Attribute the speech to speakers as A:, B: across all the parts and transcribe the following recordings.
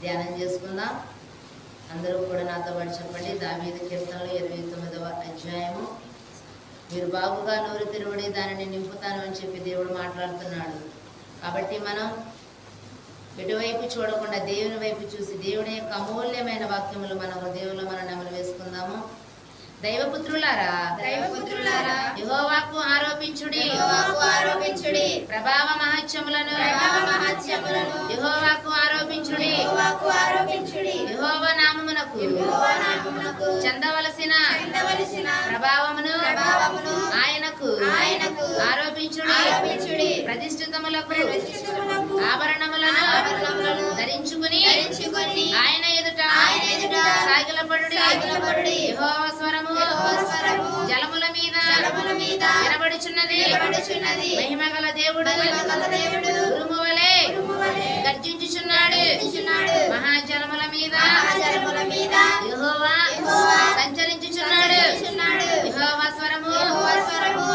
A: ధ్యానం చేసుకుందాం. అందరూ కూడా నాతో పాటు చెప్పండి. దావీదు కీర్తనలు ఇరవై తొమ్మిదవ అధ్యాయము. మీరు బాగుగా నోరు తిరువడి దానిని నింపుతాను అని చెప్పి దేవుడు మాట్లాడుతున్నాడు. కాబట్టి మనం ఎటువైపు చూడకుండా దేవుని వైపు చూసి దేవుని యొక్క అమూల్యమైన వాక్యములు మన హృదయంలో మనం నెమలు వేసుకుందాము. దైవపుత్రులారా
B: దైవపుత్రులారా,
A: యెహోవాకు ఆరోపించుడి
B: యెహోవాకు ఆరోపించుడి.
A: ప్రభావ మహత్యములను
B: ప్రభావ మహత్యములను
A: యెహోవాకు ఆరోపించుడి
B: యెహోవాకు ఆరోపించుడి.
A: యెహోవా నామమునకు
B: యెహోవా నామమునకు
A: చెందవలసిన ప్రభావమును
B: ప్రభావమును
A: ఆయనకు
B: ఆయనకు
A: ఆరోపించుడి
B: ఆరోపించుడి.
A: ప్రతిష్ఠితములకు ఆభరణములను
B: ఆభరణములను
A: ధరించుకుని
B: ధరించుకొని
A: ఆయన ఎదుట
B: ఆయన ఎదుట
A: సాగిలపడుడి
B: సాగిలపడుడి.
A: యెహోవా స్వరము
B: యెహోవా స్వరము
A: జలముల మీద
B: జలముల మీద
A: వినబడుచున్నది. మహిమగల దేవుడు
B: ఉరుమువలె
A: గర్జించుచున్నాడు. మహాజలముల మీద
B: మహాజలముల మీద
A: యెహోవా
B: యెహోవా
A: సంచరించుచున్నాడు. యెహోవా స్వరము.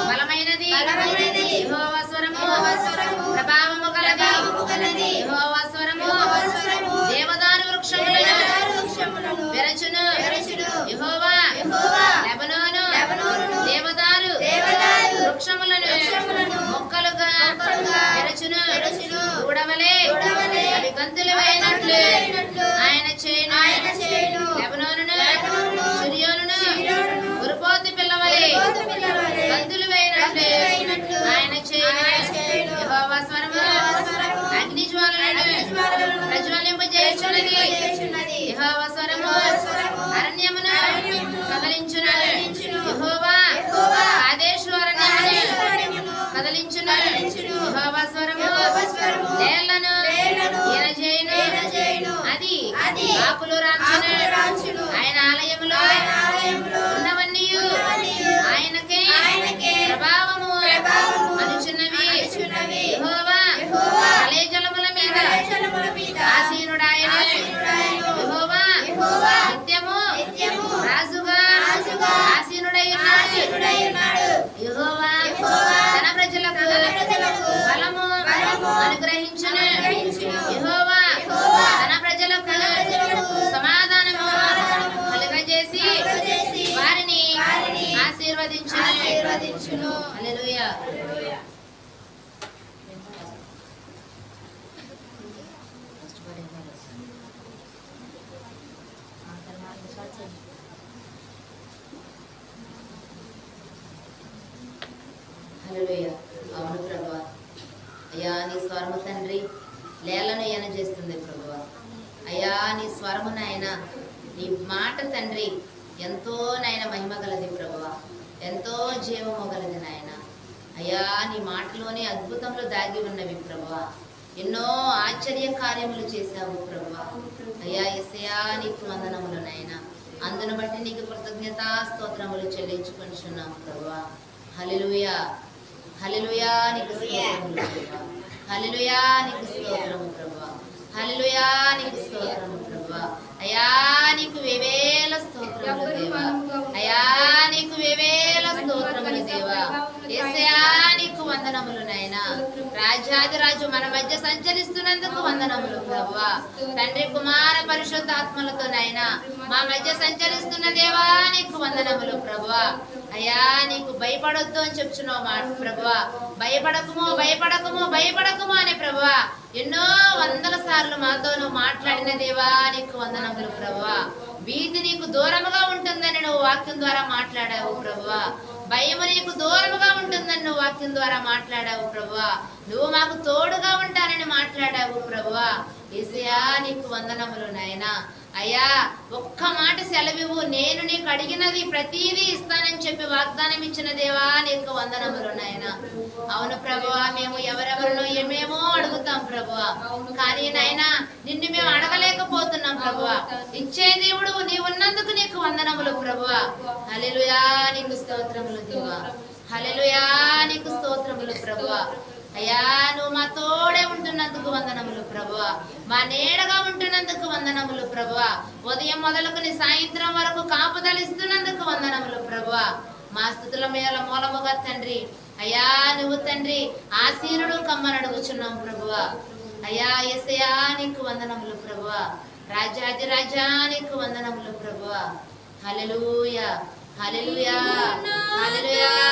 A: బలమైనది. యెహోవా స్వరము. ప్రభావము. యెహోవా స్వరము. దేవదారు వృక్షములను విరచును. యెహోవా. లెబనోను. దేవదారు. మొక్కలుగా విరచును. దూడవలే అవి గంతులు వేయనట్లు అరణ్యమును కదలించును. యెహోవా ఆదేశు అరణ్యమును కదలించును. యెహోవా స్వరము నేలను ఈనజేయును. అది
B: అది
A: ఆకులు రాల్చును. ఆయన ఆలయములో ఉన్నవన్నీయు ఆయనకే ప్రభావము అనుచున్నవి. యెహోవా మీద ఆసీనుడాయను. ఆశీర్వదించును హల్లెలూయా. అవును ప్రభా. అయ్యా నీ స్వరము తండ్రి లేలను ఏన చేస్తుంది ప్రభా. అయ్యా నీ స్వరము నాయన నీ మాట తండ్రి ఎంతో నాయన మహిమ గలది ప్రభువా ఎంతో జీవము గలది నాయన. అయ్యా నీ మాటలోనే అద్భుతములు దాగి ఉన్నవి ప్రభువా. ఎన్నో ఆశ్చర్య కార్యములు చేశావు ప్రభువా. అయ్యా ఎసయా నీకు వందనములు నాయన. అందును బట్టి నీకు కృతజ్ఞతా స్తోత్రములు చెల్లించుకొనిచున్నాం ప్రభువా. హల్లెలూయా. హల్లెలూయా నీకు స్తోత్రములు నీకు స్తోత్రము ప్రభువా. హల్లెలూయా నీకు స్తోత్రము ప్రభువా. అయ్యా నీకు వేవేల స్తోత్రములు దేవా. అయ్యా నీకు వివేల స్తోత్రములు దేవా. యేసయ్యా నీకు వందనములు నాయనా. రాజాదిరాజు మన మధ్య సంచరిస్తున్నందుకు వందనములు ప్రభువా. తండ్రి కుమార పరిశుద్ధ ఆత్మలతో నాయనా మా మధ్య సంచరిస్తున్న దేవా నీకు వందనములు ప్రభువా. అయ్యా నీకు భయపడొద్దు అని చెప్తున్నావు మాట ప్రభువా. భయపడకము భయపడకము భయపడకము అనే ప్రభువా. ఎన్నో వందల సార్లు మాతో నువ్వు మాట్లాడిన దేవా నీకు వందనములు ప్రభువా. భీతి నీకు దూరముగా ఉంటుందని నువ్వు వాక్యం ద్వారా మాట్లాడావు ప్రభువా. భయము నీకు దూరముగా ఉంటుందని నువ్వు వాక్యం ద్వారా మాట్లాడావు ప్రభువా. నువ్వు మాకు తోడుగా ఉంటానని మాట్లాడావు ప్రభువా. ఇసయా నీకు వందనములు నాయనా. అయ్యా ఒక్క మాట సెలవివు నేను నీకు అడిగినది ప్రతిదీ ఇస్తానని చెప్పి వాగ్దానం ఇచ్చిన దేవా నీకు వందనములు నాయన. అవును ప్రభువా మేము ఎవరెవరినో ఏమేమో అడుగుతాం ప్రభువా. కానీ నాయనా నిన్ను మేము అడగలేకపోతున్నాం ప్రభువా. ఇచ్చే దేవుడు నీవున్నందుకు నీకు వందనములు ప్రభువా. హలెలుయా నీకు స్తోత్రములు దేవా హలెలుయా నీకు స్తోత్రములు ప్రభువా. అయ్యా నువ్వు మా తోడే ఉంటున్నందుకు వందనములు ప్రభువా. మా నీడగా ఉంటున్నందుకు వందనములు ప్రభువా. ఉదయం మొదలుకుని సాయంత్రం వరకు కాపుదలిస్తున్నందుకు వందనములు ప్రభువా. మా స్థుతుల మేల మూలముగా తండ్రి. అయ్యా నువ్వు తండ్రి ఆశీనుడు కమ్మని అడుగుచున్నాం ప్రభువా. అయ్యా ఎసయా నీకు వందనములు ప్రభువా. రాజాది రాజానికి వందనములు ప్రభువా. హల్లెలూయా. హల్లెలూయా. హల్లెలూయా.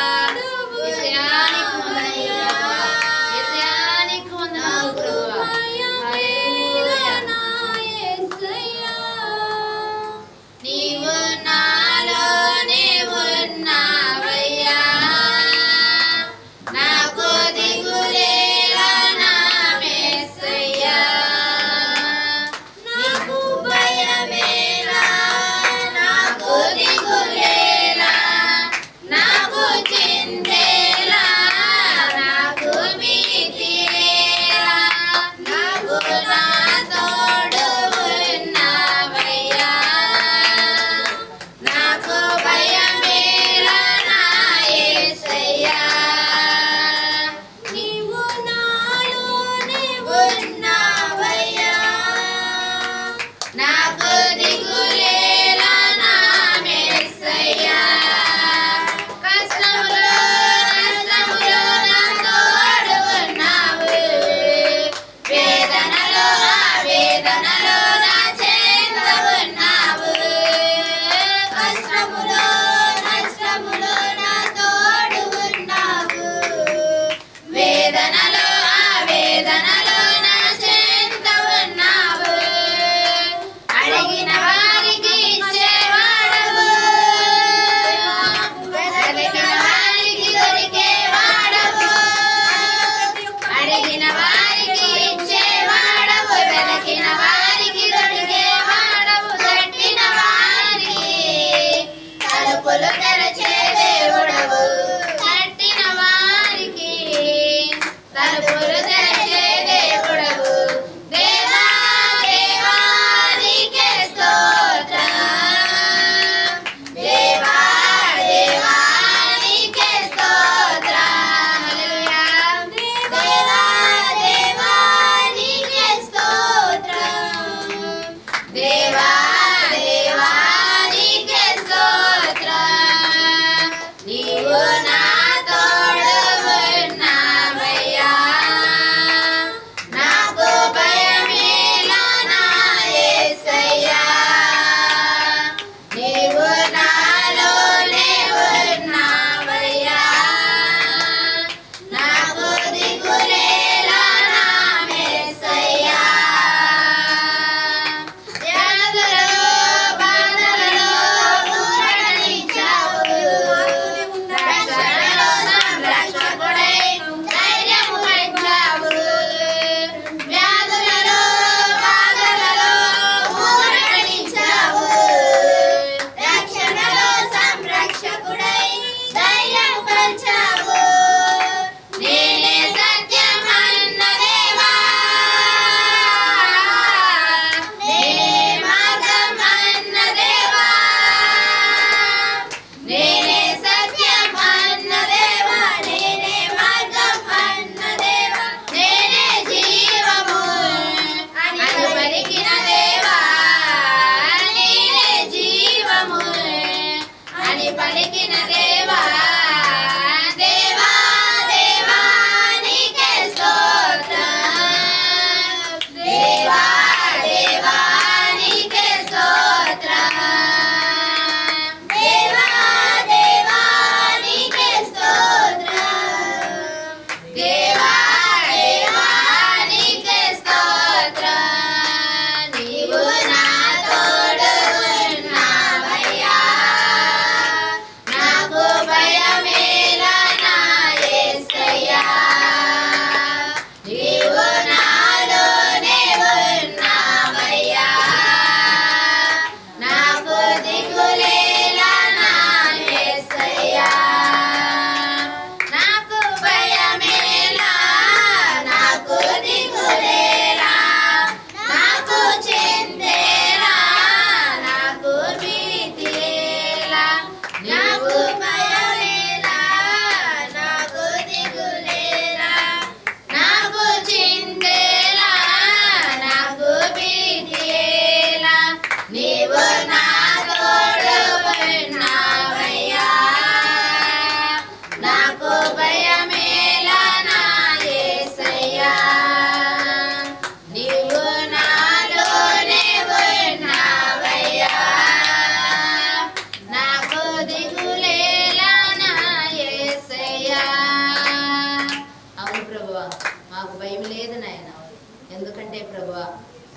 A: ఎందుకంటే ప్రభు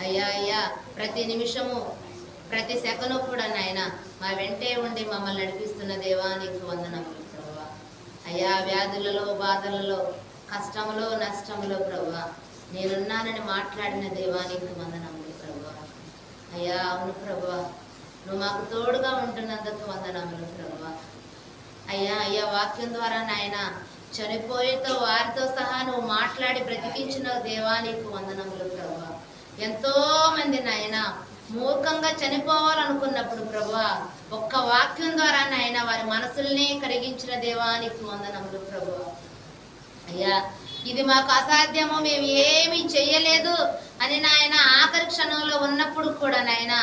A: అయ్యా అయ్యా ప్రతి నిమిషము ప్రతి సెకను కూడా నాయన మా వెంటే ఉండి మమ్మల్ని నడిపిస్తున్న దేవా నీకు వందనములు ప్రభు. అయ్యా వ్యాధులలో బాధలలో కష్టంలో నష్టంలో ప్రభు నేనున్నానని మాట్లాడిన దేవా నీకు వందనములు ప్రభు. అయ్యా అవును ప్రభు నువ్వు మాకు తోడుగా ఉంటున్నందుకు వందనములు ప్రభు. అయ్యా అయ్యా వాక్యం ద్వారా నాయన చనిపోయేతో వారితో సహా నువ్వు మాట్లాడి బ్రతికించిన దేవా నీకు వందనములు ప్రభా. ఎంతో మంది నాయన మూర్ఖంగా చనిపోవాలనుకున్నప్పుడు ప్రభా ఒక్క వాక్యం ద్వారా నాయన వారి మనసుల్ని కరిగించిన దేవా నీకు వందనములు ప్రభా. అయ్యా ఇది మాకు అసాధ్యము మేము ఏమీ చెయ్యలేదు అని నాయన ఆఖరి క్షణంలో ఉన్నప్పుడు కూడా నాయన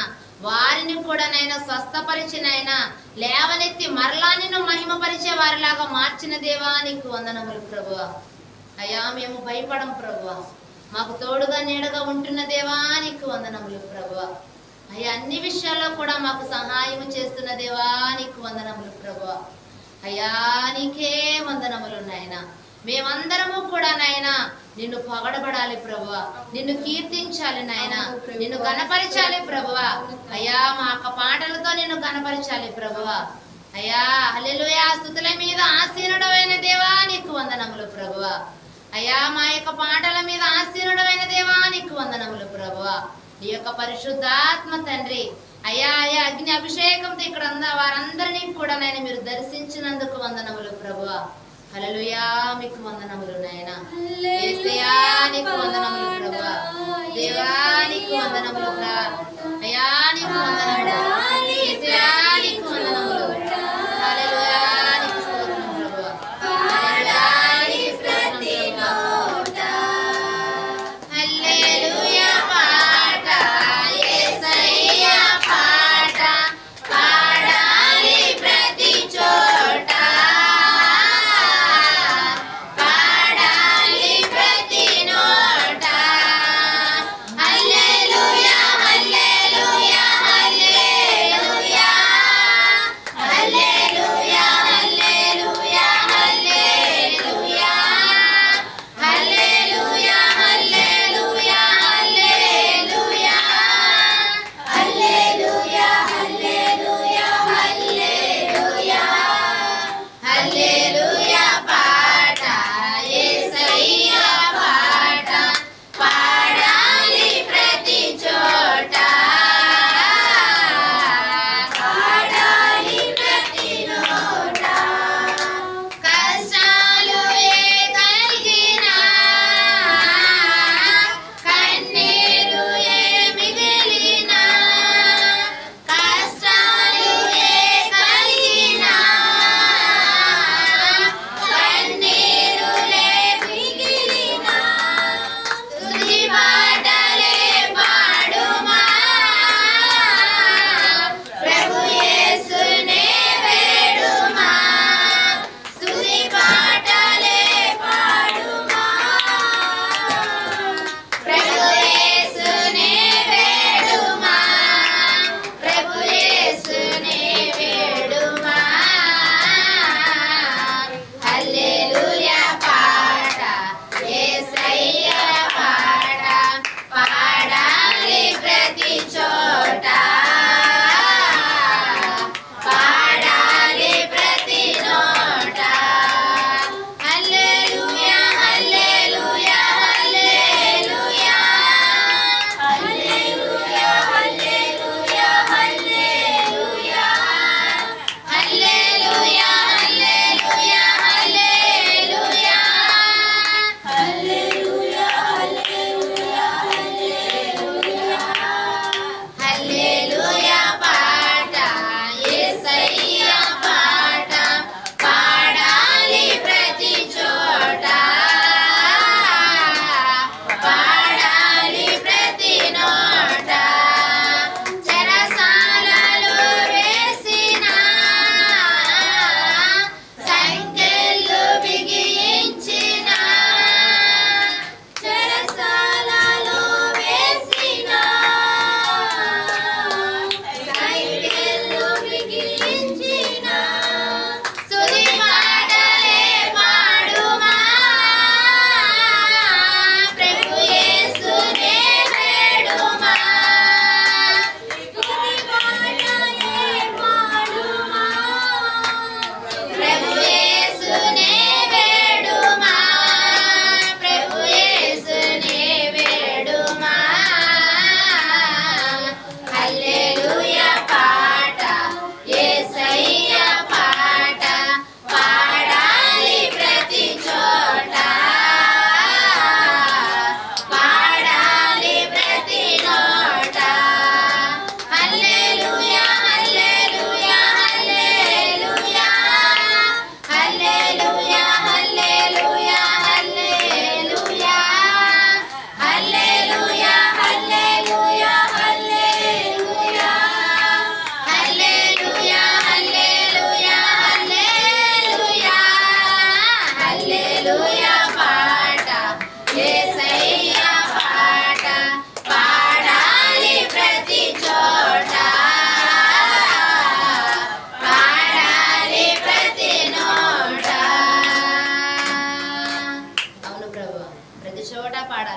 A: వారిని కూడా నాయన స్వస్థపరిచినైనా లేవనెత్తి మరలా నిన్ను మహిమపరిచే వారిలాగా మార్చిన దేవా నీకు వందనములు ప్రభు అయ్యా మేము భయపడం ప్రభు మాకు తోడుగా నీడగా ఉంటున్న దేవా నీకు వందనములు ప్రభు అయ్యా అన్ని విషయాల్లో కూడా మాకు సహాయం చేస్తున్న దేవా నీకు వందనములు ప్రభు అయ్యా నీకే వందనములు నాయన. మేమందరము కూడా నాయన నిన్ను పొగడబడాలి ప్రభువ. నిన్ను కీర్తించాలి నాయన. నిన్ను గణపరచాలి ప్రభువ. అయ్యా మా యొక్క పాటలతో నిన్ను గణపరచాలి ప్రభువ. అయ్యా హల్లెలూయా. స్థుతుల మీద ఆసీనుడమైన దేవా నీకు వందనములు ప్రభువ. అయ్యా మా యొక్క పాటల మీద ఆసీనుడమైన దేవా నీకు వందనములు ప్రభువ. నీ యొక్క పరిశుద్ధాత్మ తండ్రి. అయ్యా అయ్యా అగ్ని అభిషేకంతో ఇక్కడ అంద వారందరినీ కూడా నేను మీరు దర్శించినందుకు వందనములు ప్రభువ. హలలుయా మీకు వందనములు నాయన. యేసయ్యా వందనములు ప్రభా దేవానికి వందనములు అయానికి వందనములు.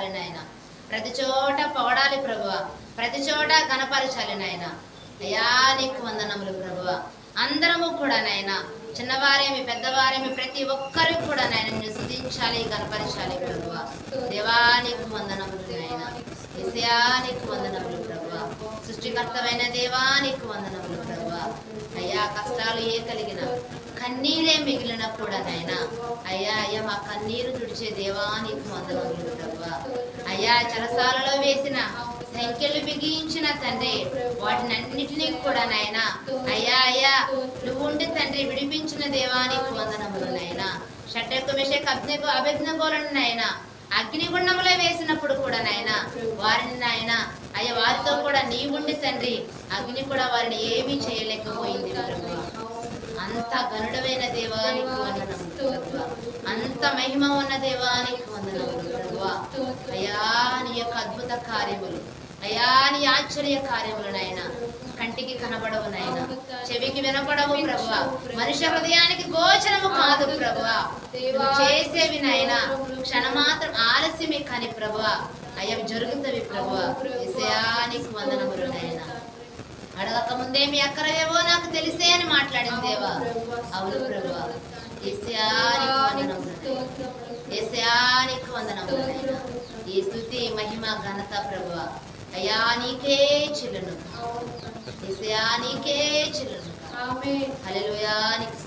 A: కనపరచాలి నాయన ప్రతి చోట పొగడాలి ప్రభువ. ప్రతి చోట కనపరచాలి నాయన అయ్యా నీకు వందనములు ప్రభువ. అందరము కూడా నాయన చిన్నవారేమి పెద్దవారేమి ప్రతి ఒక్కరు కూడా నాయన నిన్ను స్థుతించాలి కనపరచాలి ప్రభువ. దేవానికి వందనములు నాయన. విషయానికి వందనములు ప్రభువ. సృష్టికర్తమైన దేవానికి వందనములు ప్రభువ. అయ్యా కష్టాలు ఏ కలిగిన కన్నీరే మిగిలిన కూడా నాయన. అయ్యా అయ్యా మా కన్నీరు తుడిచే దేవానికి వందనములు ప్రభువ. అయ్యా చెరసాలలో వేసిన సంఖ్యలు బిగించిన తండ్రి వాటిని అన్నిటినీ కూడా నాయన. అయ్యా అయ్యా నువ్వు ఉండి తండ్రి విడిపించిన దేవానికి వందనములు నాయన. షట్టకు మిషకు అగ్నికు అభిజ్ఞగోలను నాయన. అగ్నిగుండంలో వేసినప్పుడు కూడా నాయన వారిని నాయన అయ్యా వారితో కూడా నీవుండి తండ్రి అగ్ని కూడా వారిని ఏమీ చేయలేకపోయింది ప్రభు అంత గనుడమైన దేవానికి వందనములు అంత మహిమ ఉన్న దేవానికి వందనములు అయా నీ యొక్క అద్భుత కార్యములు. అయా నీ ఆశ్చర్య కార్యములు నాయన. కంటికి కనబడవు నాయన. చెవికి వినపడవు ప్రభు మనుష్య హృదయానికి గోచరము కాదు ప్రభు చేసేవి నాయన. క్షణమాత్రం ఆలస్యమే కాని ప్రభు అయ్యవి జరుగుతవి ప్రభు విషయానికి వందనములు నాయన. అడగక ముందే మీ అక్కరవేవో నాకు తెలిసే అని మాట్లాడింది దేవా. అవును ప్రభువా. ఈ స్థుతి మహిమ ఘనత ప్రభువ అయ్యా నీకే చెల్లును. నీకే చెల్లును. హల్లెలూయా నీకు